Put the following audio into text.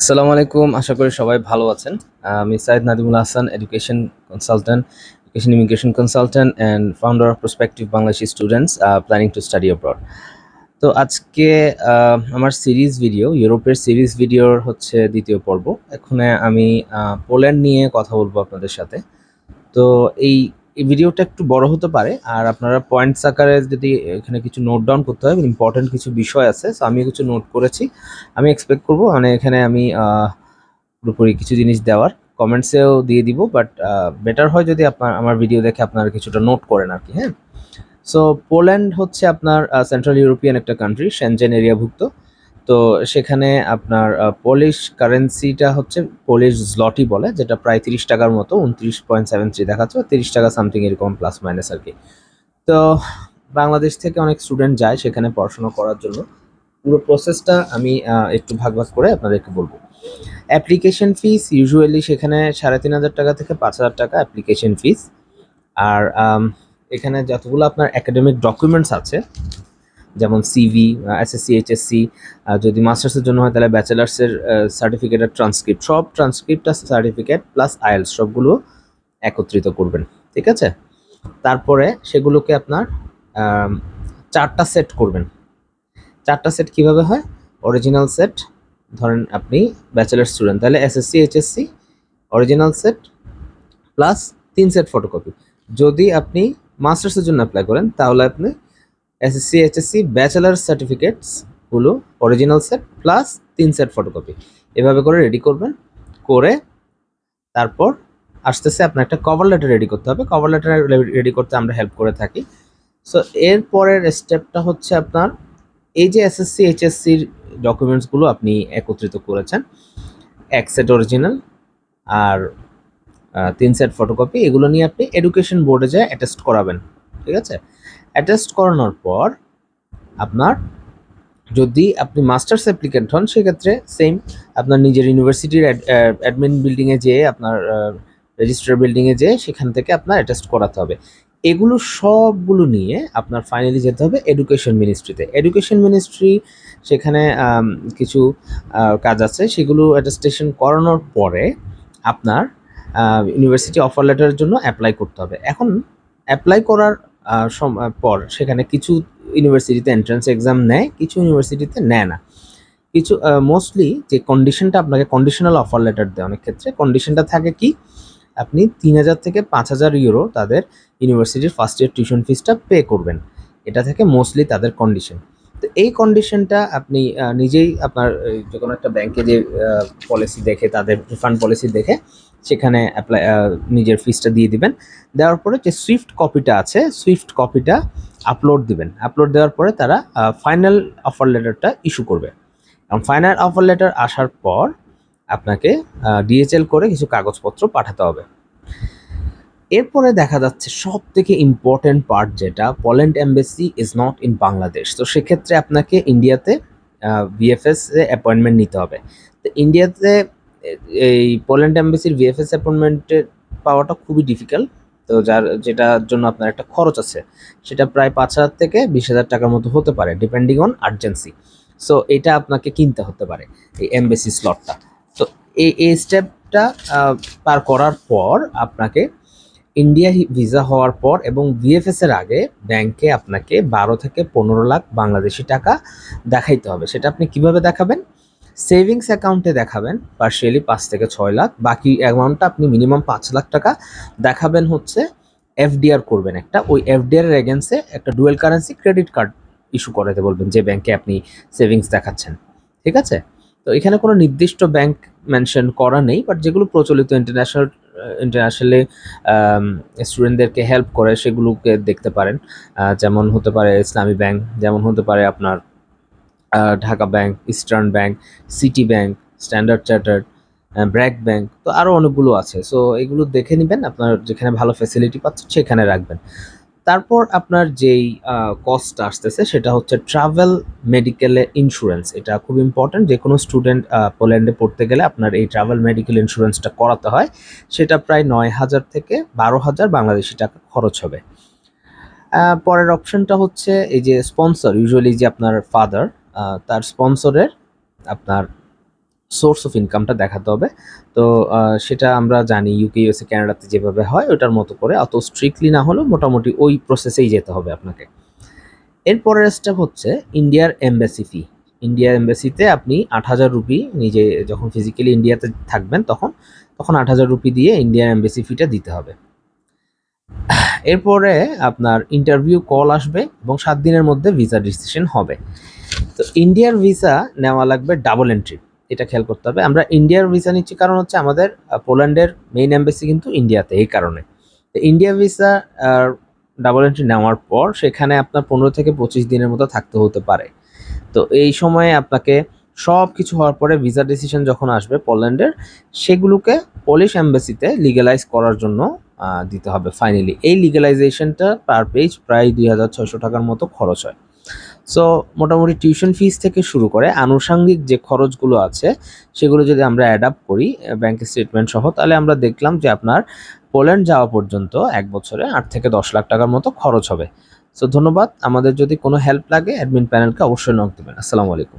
আসসালামু আলাইকুম, আশা করি সবাই ভালো আছেন। আমি Saeed Nadimul Hasan education consultant education immigration consultant and founder of prospective Bangladeshi students planning to study abroad তো আজকে আমার সিরিজ ভিডিও ইউরোপের সিরিজ ভিডিওর হচ্ছে দ্বিতীয় পর্ব। এখানে আমি পোল্যান্ড নিয়ে কথা বলব আপনাদের সাথে। তো এই এই ভিডিওটা একটু বড় হতে পারে, আর আপনারা পয়েন্টস আকারে যদি এখানে কিছু নোট ডাউন করতে হয় ইম্পর্টেন্ট কিছু বিষয় আছে সো আমি কিছু নোট করেছি। আমি এক্সপেক্ট করব মানে এখানে আমি পুরোপুরি কিছু জিনিস দেওয়ার। কমেন্টসেও দিয়ে দিব বাট বেটার হয় যদি আপনার, আমার ভিডিও দেখে আপনারা কিছুটা নোট করেন আর কি হ্যাঁ? সো পোল্যান্ড হচ্ছে আপনার সেন্ট্রাল ইউরোপিয়ান একটা কান্ট্রি সেনজেন এরিয়াভুক্ত তো সেখানে আপনার পলিশ কারেন্সিটা হচ্ছে পলিশ জলটি বলে, যেটা প্রায় তিরিশ টাকার মতো, উনত্রিশ পয়েন্ট সেভেন থ্রি দেখাচ্ছে তিরিশ টাকা সামথিং এরকম প্লাস মাইনাস আর কি। তো বাংলাদেশ থেকে অনেক স্টুডেন্ট যায় সেখানে পড়াশোনা করার জন্য। পুরো প্রসেসটা আমি একটু ভাগ ভাগ করে আপনাদেরকে বলব। অ্যাপ্লিকেশন ফিস ইউজুয়ালি সেখানে সাড়ে তিন হাজার টাকা থেকে পাঁচ হাজার টাকা অ্যাপ্লিকেশন ফিস আর এখানে যতগুলো আপনার একাডেমিক ডকুমেন্টস আছে যেমন সিভি এসএসসি এইচএসসি যদি মাস্টার্সের জন্য হয় তাহলে ব্যাচেলার্সের সার্টিফিকেট আর ট্রান্সক্রিপ্ট সব ট্রান্সক্রিপ্ট আর সার্টিফিকেট প্লাস আইএলস সবগুলো একত্রিত করবেন, ঠিক আছে? তারপরে সেগুলোকে আপনার চারটা সেট করবেন। চারটা সেট কীভাবে হয়? অরিজিনাল সেট ধরেন আপনি ব্যাচেলার স্টুডেন্ট তাহলে SSC HSC original set plus তিন সেট ফটোকপি যদি আপনি মাস্টার্সের জন্য অ্যাপ্লাই করেন, তাহলে আপনি এসএসসি এইচএসসি ব্যাচেলার সার্টিফিকেটসগুলো অরিজিনাল সেট প্লাস তিন সেট ফটোকপি এভাবে করে রেডি করবেন, করে তারপর আসতেছে আপনার একটা কভার লেটার রেডি করতে হবে। কভার লেটার রেডি করতে আমরা হেল্প করে থাকি। সো এর পরের স্টেপটা হচ্ছে আপনার এই যে এসএসসি এইচএসসির ডকুমেন্টসগুলো আপনি একত্রিত করেছেন, এক সেট অরিজিনাল আর তিন সেট ফটোকপি এগুলো নিয়ে আপনি এডুকেশন বোর্ডে যায় অ্যাটেস্ট করাবেন। ঠিক আছে? অ্যাটেস্ট করানোর পর আপনার যদি আপনি মাস্টার্স অ্যাপ্লিকেন্ট হন, সেক্ষেত্রে সেম আপনার নিজের ইউনিভার্সিটির অ্যাডমিন বিল্ডিংয়ে যেয়ে আপনার রেজিস্ট্রার বিল্ডিংয়ে যেয়ে সেখান থেকে আপনার অ্যাটেস্ট করাতে হবে। এগুলো সবগুলো নিয়ে আপনার ফাইনালি যেতে হবে এডুকেশন মিনিস্ট্রিতে এডুকেশন মিনিস্ট্রি সেখানে কিছু কাজ আছে। সেগুলো অ্যাটেস্টেশন করানোর পরে আপনার ইউনিভার্সিটি অফার লেটারের জন্য অ্যাপ্লাই করতে হবে। এখন অ্যাপ্লাই করার পর। সেখানে কিছু ইউনিভার্সিটিতে এন্ট্রান্স এক্সাম নেয়, কিছু ইউনিভার্সিটিতে নেয় না। কিছু মোস্টলি যে কন্ডিশনটা আপনাকে কন্ডিশনাল অফার লেটার দেয় অনেক ক্ষেত্রে কন্ডিশনটা থাকে কি, আপনি তিন হাজার থেকে পাঁচ হাজার ইউরো তাদের ইউনিভার্সিটির ফার্স্ট ইয়ার টিউশন ফিসটা পে করবেন। এটা থেকে মোস্টলি তাদের কন্ডিশন তো এই কন্ডিশনটা আপনি নিজেই আপনার যে কোনো একটা ব্যাংকে যে পলিসি দেখে, তাদের রিফান্ড পলিসি দেখে, সেখানে অ্যাপ্লাই নিজের ফিসটা দিয়ে দিবেন। দেওয়ার পরে যে সুইফট কপিটা আছে সুইফট কপিটা আপলোড দিবেন। আপলোড দেওয়ার পরে তারা ফাইনাল অফার লেটারটা ইস্যু করবে। এবং ফাইনাল অফার লেটার আসার পর আপনাকে ডিএচএল করে কিছু কাগজপত্র পাঠাতে হবে। এরপরে দেখা যাচ্ছে সব থেকে ইম্পর্টেন্ট পার্ট যেটা Poland embassy is not in Bangladesh তো সেক্ষেত্রে আপনাকে ইন্ডিয়াতে ভিএফএস এ অ্যাপয়েন্টমেন্ট নিতে হবে। তো ইন্ডিয়াতে এই পোল্যান্ড এম্বাসির ভিএফএস অ্যাপয়েন্টমেন্টের পাওয়াটা খুবই ডিফিকাল্ট তো যার, যেটার জন্য আপনার একটা খরচ আছে, সেটা প্রায় পাঁচ হাজার থেকে বিশ হাজার টাকার মতো হতে পারে ডিপেন্ডিং অন আর্জেন্সি সো এটা আপনাকে কিনতে হতে পারে, এই এমবেসি স্লটটা তো এই এই স্টেপটা পার করার পর আপনাকে ইন্ডিয়া ভিসা হওয়ার পর এবং ভিএফএস এর আগে ব্যাংকে আপনাকে বারো থেকে পনেরো লাখ বাংলাদেশি টাকা দেখাইতে হবে। সেটা আপনি কীভাবে দেখাবেন? সেভিংস অ্যাকাউন্টে দেখাবেন পার্শিয়ালি পাঁচ থেকে ছয় লাখ। বাকি অ্যামাউন্টটা আপনি মিনিমাম পাঁচ লাখ টাকা দেখাবেন হচ্ছে এফডিআর করবেন একটা। ওই এফডিআর এগেন্সে একটা dual currency credit card issue করাতে বলবেন, যে ব্যাংকে আপনি সেভিংস দেখাচ্ছেন। ঠিক আছে? তো এখানে কোনো নির্দিষ্ট ব্যাংক মেনশন করা নেই বাট যেগুলো প্রচলিত ইন্টারন্যাশনাল ইন্টারন্যাশনালি স্টুডেন্টদেরকে হেল্প করে সেগুলোকে দেখতে পারেন। যেমন হতে পারে ইসলামী ব্যাংক যেমন হতে পারে আপনার Dhaka bank eastern bank city bank standard chartered BRAC bank তো আরও অনেকগুলো আছে। সো এগুলো দেখে নেবেন, আপনার যেখানে ভালো ফেসিলিটি পাচ্ছেন সেখানে রাখবেন। তারপর আপনার যেই কস্টটা আসতেছে সেটা হচ্ছে ট্রাভেল মেডিকেলে ইন্স্যুরেন্স এটা খুব ইম্পর্ট্যান্ট যে কোনো স্টুডেন্ট পোল্যান্ডে পড়তে গেলে আপনার এই ট্রাভেল মেডিকেল ইন্স্যুরেন্সটা করাতে হয়। সেটা প্রায় নয় হাজার থেকে বারো হাজার বাংলাদেশি টাকা খরচ হবে। পরের অপশনটা হচ্ছে এই যে স্পন্সর ইউজুয়ালি যে আপনার ফাদার তার স্পন্সরের আপনার সোর্স অফ ইনকামটা দেখাতে হবে। তো সেটা আমরা জানি ইউকে ইউএসএ কানাডাতে যেভাবে হয়, ওটার মতো করে। অত স্ট্রিক্টলি না হলেও মোটামুটি ওই প্রসেসেই যেতে হবে আপনাকে। এরপরের স্টেপ হচ্ছে ইন্ডিয়ার এমবাসি ফি ইন্ডিয়ার এমবাসিতে আপনি আট হাজার রুপি নিজে যখন ফিজিক্যালি ইন্ডিয়াতে থাকবেন তখন তখন আট হাজার রুপি দিয়ে ইন্ডিয়ার এমবাসি ফিটা দিতে হবে। এরপরে আপনার ইন্টারভিউ কল আসবে এবং সাত দিনের মধ্যে ভিসা ডিসিশন হবে। তো ইন্ডিয়ার ভিসা নেওয়া লাগবে ডাবল এন্ট্রি এটা খেয়াল করতে হবে। আমরা ইন্ডিয়ার ভিসা নিচ্ছি কারণ হচ্ছে আমাদের পোল্যান্ডের মেইন এম্বাসি কিন্তু ইন্ডিয়াতে এই কারণে। তো ইন্ডিয়া ভিসা ডাবল এন্ট্রি নেওয়ার পর সেখানে আপনার পনেরো থেকে পঁচিশ দিনের মতো থাকতে হতে পারে। তো এই সময়ে আপনাকে সব কিছু হওয়ার পরে ভিসা ডিসিশন যখন আসবে পোল্যান্ডের, সেগুলোকে পলিশ এম্বাসিতে লিগালাইজ করার জন্য দিতে হবে ফাইনালি এই লিগালাইজেশনটা পার পেজ প্রায় দুই হাজার ছয়শো টাকার মতো খরচ হয়। সো মোটামুটি টিউশন ফিস থেকে শুরু করে আনুষাঙ্গিক যে খরচগুলো আছে, সেগুলো যদি আমরা অ্যাড আপ করি ব্যাংক স্টেটমেন্ট সহ, তাহলে আমরা দেখলাম যে আপনার পোল্যান্ড যাওয়া পর্যন্ত এক বছরে আট থেকে দশ লাখ টাকার মতো খরচ হবে। সো ধন্যবাদ। আমাদের যদি কোনো হেল্প লাগে অ্যাডমিন প্যানেলকে অবশ্যই নক দেবেন। আসসালামু আলাইকুম।